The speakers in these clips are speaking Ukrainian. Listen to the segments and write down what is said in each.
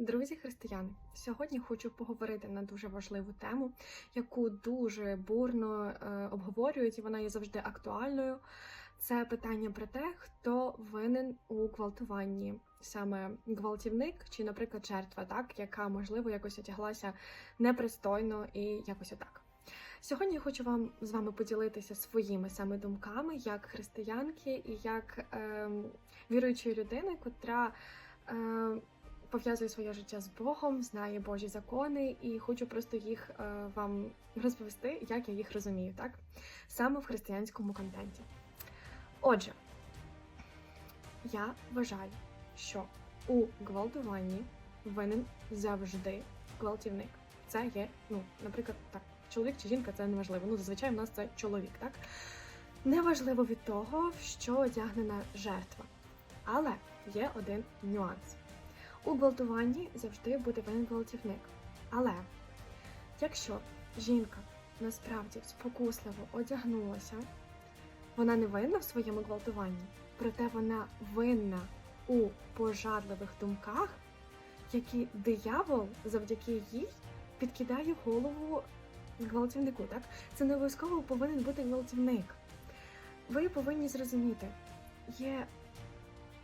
Друзі християни, сьогодні хочу поговорити на дуже важливу тему, яку дуже бурно е, обговорюють, і вона є завжди актуальною. Це питання про те, хто винен у гвалтуванні, саме гвалтівник чи, наприклад, жертва, так, яка можливо якось одяглася непристойно і якось отак. Сьогодні я хочу вам з вами поділитися своїми саме думками як християнки і як е, віруючої людини, котра. Е, пов'язує своє життя з Богом, знає Божі закони, і хочу просто їх е, вам розповісти, як я їх розумію, так? Саме в християнському контенті. Отже, я вважаю, що у гвалтуванні винен завжди гвалтівник. Це є, ну, наприклад, так, чоловік чи жінка це неважливо. Ну, зазвичай в нас це чоловік, так? Неважливо від того, що одягнена жертва. Але є один нюанс. У гвалтуванні завжди буде винен гвалтівник. Але якщо жінка насправді спокусливо одягнулася, вона не винна в своєму гвалтуванні, проте вона винна у пожадливих думках, які диявол завдяки їй підкидає голову гвалтівнику. Так? Це не обов'язково повинен бути гвалтівник. Ви повинні зрозуміти, є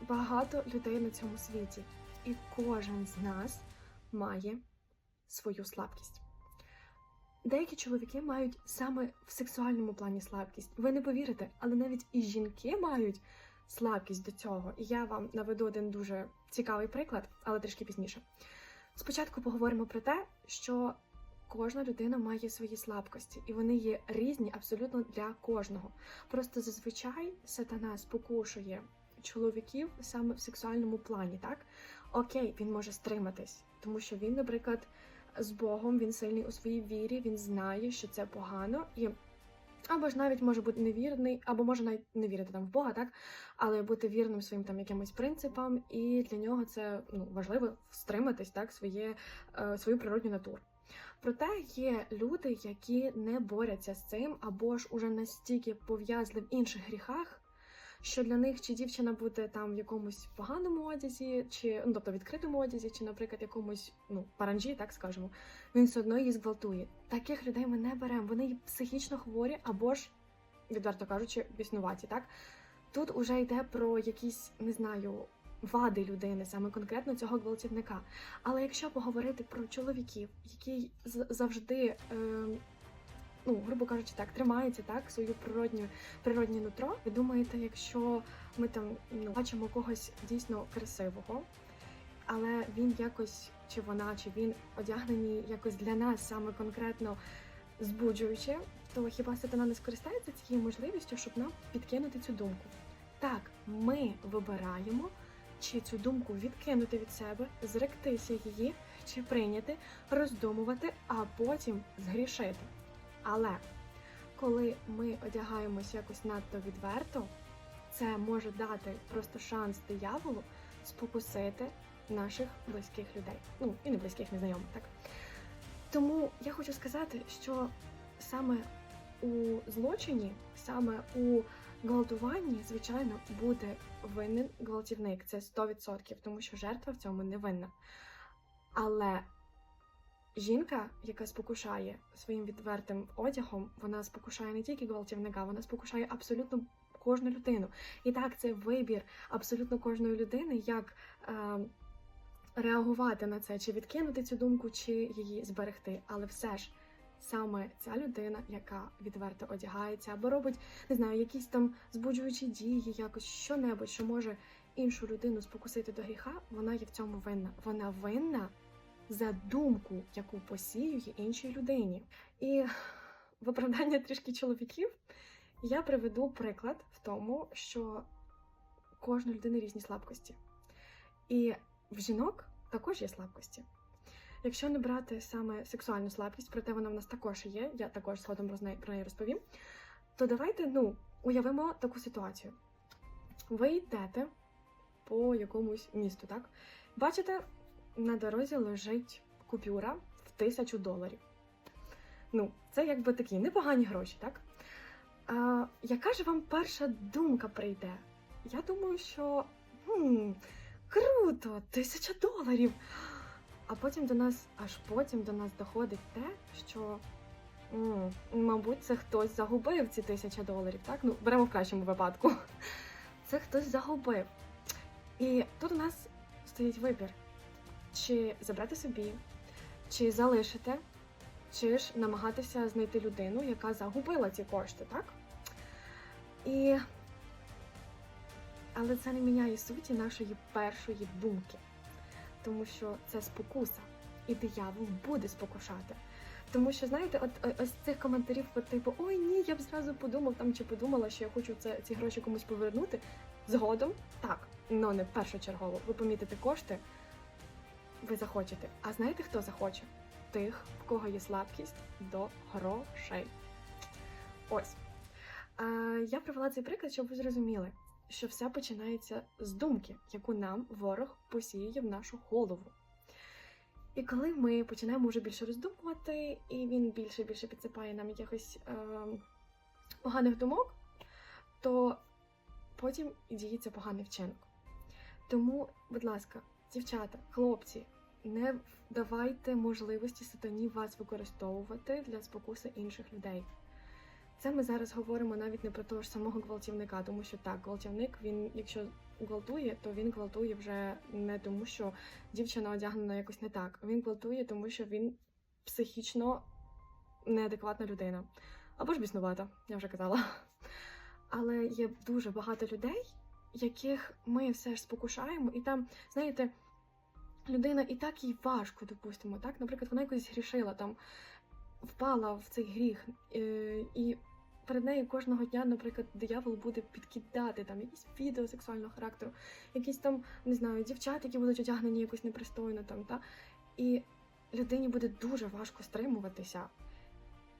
багато людей на цьому світі. І кожен з нас має свою слабкість. Деякі чоловіки мають саме в сексуальному плані слабкість. Ви не повірите, але навіть і жінки мають слабкість до цього. І я вам наведу один дуже цікавий приклад, але трішки пізніше. Спочатку поговоримо про те, що кожна людина має свої слабкості, і вони є різні абсолютно для кожного. Просто зазвичай сатана спокушує чоловіків саме в сексуальному плані, так? Окей, він може стриматись, тому що він, наприклад, з Богом, він сильний у своїй вірі, він знає, що це погано, і або ж навіть може бути невірний, або може навіть не вірити там в Бога, так, але бути вірним своїм там якимось принципам, і для нього це ну, важливо стриматись так, своє, е, свою природню натуру. Проте є люди, які не борються з цим, або ж уже настільки пов'язли в інших гріхах що для них чи дівчина буде там в якомусь поганому одязі, чи ну тобто відкритому одязі, чи, наприклад, якомусь ну паранжі, так скажемо, він все одно її зґвалтує. Таких людей ми не беремо. Вони психічно хворі або ж, відверто кажучи, біснуваті. Так тут уже йде про якісь, не знаю. Вади людини, саме конкретно цього гвалтівника. Але якщо поговорити про чоловіків, які завжди е, ну, грубо кажучи, так, тримається так свою природню природнє нутро. Ви думаєте, якщо ми там ну, бачимо когось дійсно красивого, але він якось, чи вона, чи він одягнені якось для нас саме конкретно збуджуючи, то хіба сатана не скористається цією можливістю, щоб нам підкинути цю думку? Так, ми вибираємо. Чи цю думку відкинути від себе, зректися її, чи прийняти, роздумувати, а потім згрішити. Але коли ми одягаємось якось надто відверто, це може дати просто шанс дияволу спокусити наших близьких людей. Ну, і не близьких, незнайомих, так? Тому я хочу сказати, що саме у злочині, саме у гвалтуванні, звичайно, буде винен гвалтівник. Це 100%, тому що жертва в цьому не винна. Але Жінка, яка спокушає своїм відвертим одягом, вона спокушає не тільки гвалтівника, вона спокушає абсолютно кожну людину. І так, це вибір абсолютно кожної людини, як е, реагувати на це, чи відкинути цю думку, чи її зберегти. Але все ж саме ця людина, яка відверто одягається, або робить, не знаю, якісь там збуджуючі дії, якось що-небудь, що може іншу людину спокусити до гріха, вона є в цьому винна. Вона винна за думку, яку посіює іншій людині. І в оправдання трішки чоловіків я приведу приклад в тому, що кожна людини різні слабкості. І в жінок також є слабкості. Якщо не брати саме сексуальну слабкість, проте вона в нас також є, я також згодом про неї розповім, то давайте ну, уявимо таку ситуацію. Ви йдете по якомусь місту, так? Бачите на дорозі лежить купюра в тисячу доларів. Ну, це якби такі непогані гроші, так? А, Яка ж вам перша думка прийде? Я думаю, що хм, круто, тисяча доларів. А потім до нас, аж потім до нас доходить те, що, м, мабуть, це хтось загубив ці тисячі доларів, так? Ну, беремо в кращому випадку. Це хтось загубив. І тут у нас стоїть вибір: чи забрати собі, чи залишити, чи ж намагатися знайти людину, яка загубила ці кошти, так? І... Але це не міняє суті нашої першої думки, тому що це спокуса, і диявол буде спокушати. Тому що, знаєте, от ось цих коментарів, по типу Ой, ні, я б зразу подумав там чи подумала, що я хочу це, ці гроші комусь повернути. Згодом так, але не першочергово. Ви помітите кошти, ви захочете. А знаєте, хто захоче? Тих, в кого є слабкість до грошей. Ось. Я привела цей приклад, щоб ви зрозуміли, що все починається з думки, яку нам ворог посіює в нашу голову. І коли ми починаємо вже більше роздумувати, і він більше і більше підсипає нам якихось е, поганих думок, то потім і діється поганий вчинок. Тому, будь ласка, дівчата, хлопці, не давайте можливості сатані вас використовувати для спокуси інших людей. Це ми зараз говоримо навіть не про того ж самого гвалтівника, тому що так, гвалтівник, він, якщо гвалтує, то він гвалтує вже не тому, що дівчина одягнена якось не так. Він гвалтує, тому що він психічно неадекватна людина. Або ж біснувата, я вже казала. Але є дуже багато людей, яких ми все ж спокушаємо, і там, знаєте, людина і так їй важко, допустимо, так? Наприклад, вона якось грішила там, впала в цей гріх, е, і перед нею кожного дня, наприклад, диявол буде підкидати там якісь відео сексуального характеру, якісь там, не знаю, дівчат, які будуть одягнені якось непристойно там, та? І людині буде дуже важко стримуватися.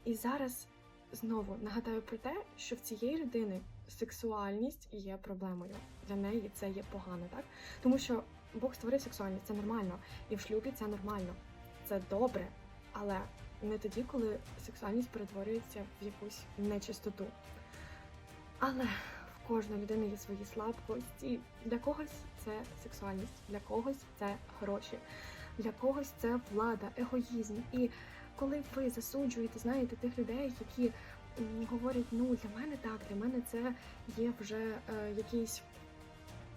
І зараз знову нагадаю про те, що в цієї людини сексуальність є проблемою. Для неї це є погано, так? Тому що Бог створив сексуальність, це нормально, і в шлюбі це нормально, це добре, але не тоді, коли сексуальність перетворюється в якусь нечистоту. Але в кожної людини є свої слабкості. Для когось це сексуальність, для когось це гроші, для когось це влада, егоїзм. І коли ви засуджуєте, знаєте, тих людей, які говорять, ну для мене так, для мене це є вже е, якісь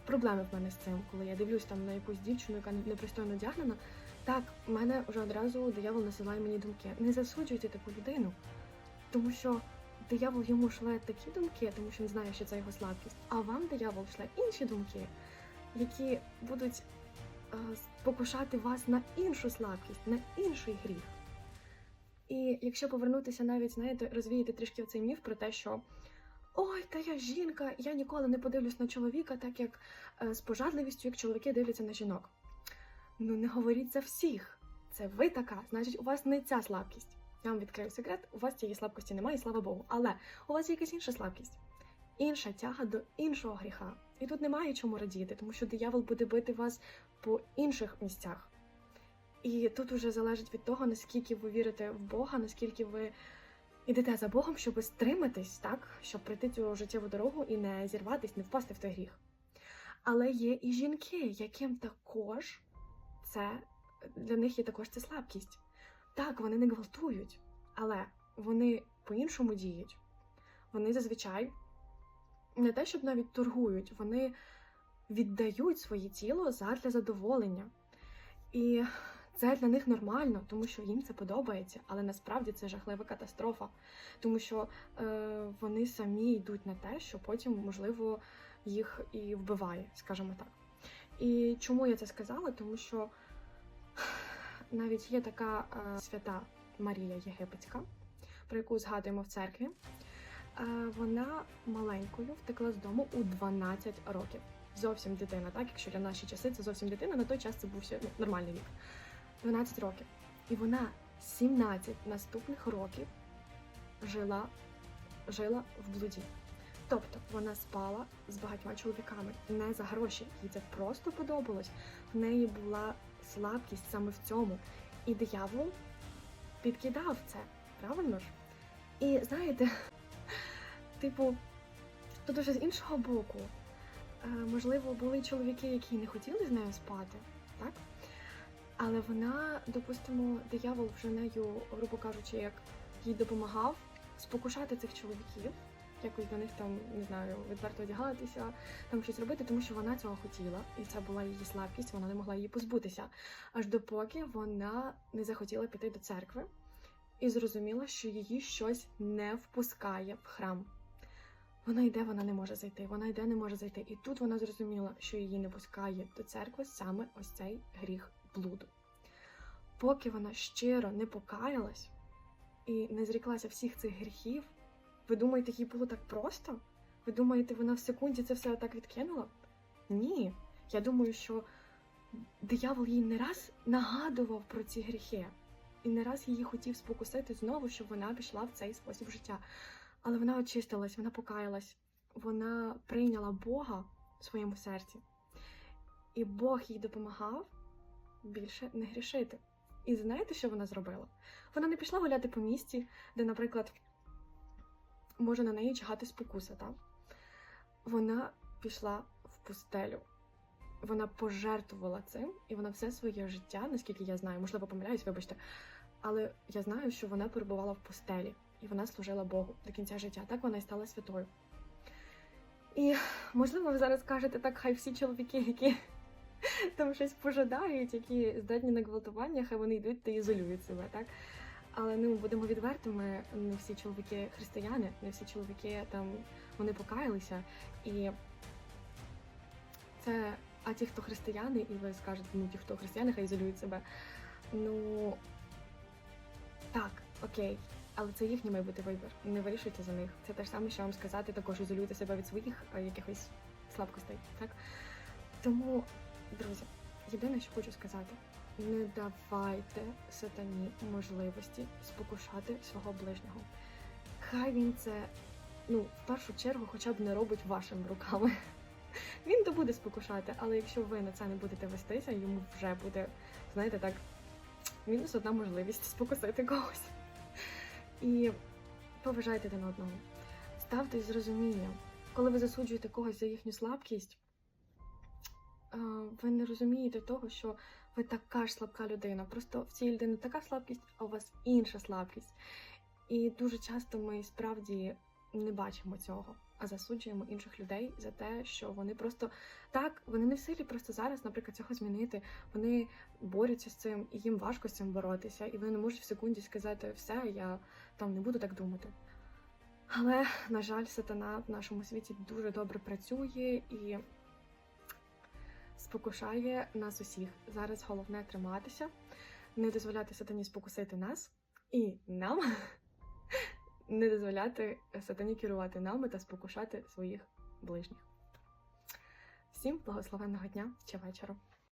проблеми в мене з цим, коли я дивлюсь там на якусь дівчину, яка непристойно одягнена. Так, в мене вже одразу диявол насилає мені думки. Не засуджуйте таку людину, тому що диявол йому шле такі думки, тому що він знає, що це його слабкість. А вам диявол шле інші думки, які будуть е, спокушати вас на іншу слабкість, на інший гріх. І якщо повернутися навіть, знаєте, розвіяти трішки цей міф про те, що ой, та я жінка, я ніколи не подивлюсь на чоловіка, так як е, з пожадливістю, як чоловіки дивляться на жінок. Ну не говоріть за всіх. Це ви така, значить, у вас не ця слабкість. Я вам відкрию секрет, у вас цієї слабкості немає, слава Богу. Але у вас є якась інша слабкість, інша тяга до іншого гріха. І тут немає чому радіти, тому що диявол буде бити вас по інших місцях. І тут уже залежить від того, наскільки ви вірите в Бога, наскільки ви йдете за Богом, щоб стриматись, так, щоб пройти цю життєву дорогу і не зірватись, не впасти в той гріх. Але є і жінки, яким також це для них є також це слабкість. Так, вони не гвалтують, але вони по-іншому діють. Вони зазвичай не те, щоб навіть торгують, вони віддають своє тіло задля задоволення. І це для них нормально, тому що їм це подобається, але насправді це жахлива катастрофа, тому що е, вони самі йдуть на те, що потім, можливо, їх і вбиває, скажімо так. І чому я це сказала? Тому що навіть є така е, свята Марія Єгипетська, про яку згадуємо в церкві. Е, вона маленькою втекла з дому у 12 років. Зовсім дитина, так? Якщо для наші часи це зовсім дитина, на той час це був ще ну, нормальний вік. 12 років. І вона 17 наступних років жила, жила в блуді. Тобто вона спала з багатьма чоловіками не за гроші. Їй це просто подобалось. В неї була слабкість саме в цьому. І диявол підкидав це, правильно ж? І знаєте, типу, тут уже з іншого боку, е, можливо, були чоловіки, які не хотіли з нею спати, так? Але вона, допустимо, диявол вже нею, грубо кажучи, як їй допомагав спокушати цих чоловіків, якось до них там, не знаю, відверто одягатися, там щось робити, тому що вона цього хотіла, і це була її слабкість, вона не могла її позбутися. Аж допоки вона не захотіла піти до церкви і зрозуміла, що її щось не впускає в храм. Вона йде, вона не може зайти, вона йде, не може зайти. І тут вона зрозуміла, що її не пускає до церкви саме ось цей гріх блуду. Поки вона щиро не покаялась і не зріклася всіх цих гріхів, ви думаєте, їй було так просто? Ви думаєте, вона в секунді це все отак відкинула? Ні. Я думаю, що диявол їй не раз нагадував про ці гріхи, і не раз її хотів спокусити знову, щоб вона пішла в цей спосіб життя. Але вона очистилась, вона покаялась, вона прийняла Бога в своєму серці. І Бог їй допомагав більше не грішити. І знаєте, що вона зробила? Вона не пішла гуляти по місті, де, наприклад, може на неї чигати спокуса, так? Вона пішла в пустелю. Вона пожертвувала цим, і вона все своє життя, наскільки я знаю, можливо, помиляюсь, вибачте, але я знаю, що вона перебувала в пустелі, і вона служила Богу до кінця життя. Так вона і стала святою. І можливо, ви зараз кажете, так, хай всі чоловіки, які там щось пожадають, які здатні на гвалтування, хай вони йдуть та ізолюють себе, так? Але ну будемо відвертими, не всі чоловіки християни, не всі чоловіки там вони покаялися. І це, а ті, хто християни, і ви скажете, ну ті, хто християни, хай ізолюють себе. Ну так, окей, але це їхній має бути вибір. Не вирішуйте за них. Це те ж саме, що вам сказати, також ізолюйте себе від своїх е, якихось слабкостей. Так тому, друзі, єдине, що хочу сказати, не давайте сатані можливості спокушати свого ближнього. Хай він це, ну, в першу чергу, хоча б не робить вашими руками. Він то буде спокушати, але якщо ви на це не будете вестися, йому вже буде, знаєте, так, мінус одна можливість спокусити когось. І поважайте один одного. Ставтесь з розумінням. Коли ви засуджуєте когось за їхню слабкість, ви не розумієте того, що ви така ж слабка людина. Просто в цій людини така слабкість, а у вас інша слабкість. І дуже часто ми справді не бачимо цього, а засуджуємо інших людей за те, що вони просто так, вони не в силі просто зараз, наприклад, цього змінити. Вони борються з цим, і їм важко з цим боротися, і вони не можуть в секунді сказати все, я там не буду так думати. Але, на жаль, сатана в нашому світі дуже добре працює і спокушає нас усіх. Зараз головне триматися, не дозволяти сатані спокусити нас і нам не дозволяти сатані керувати нами та спокушати своїх ближніх. Всім благословенного дня чи вечора!